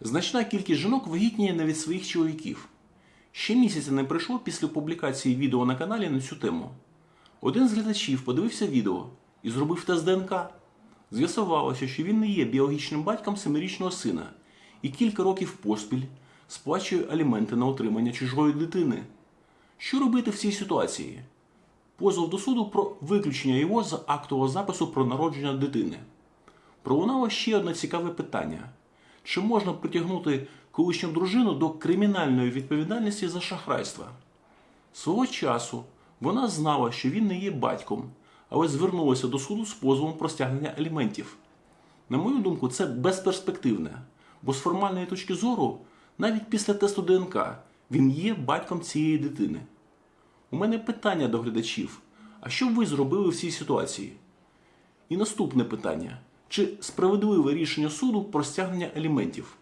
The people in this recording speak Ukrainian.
Значна кількість жінок вагітніє не від своїх чоловіків. Ще місяця не пройшло після публікації відео на каналі на цю тему. Один з глядачів подивився відео і зробив тест ДНК. З'ясувалося, що він не є біологічним батьком семирічного сина і кілька років поспіль сплачує аліменти на отримання чужої дитини. Що робити в цій ситуації? Позов до суду про виключення його з актового запису про народження дитини. Пролунало ще одне цікаве питання: чи можна притягнути колишню дружину до кримінальної відповідальності за шахрайство? Свого часу вона знала, що він не є батьком, але звернулася до суду з позовом про стягнення аліментів. На мою думку, це безперспективне, бо з формальної точки зору, навіть після тесту ДНК, він є батьком цієї дитини. У мене питання до глядачів: а що б ви зробили в цій ситуації? І наступне питання: чи справедливе рішення суду про стягнення аліментів?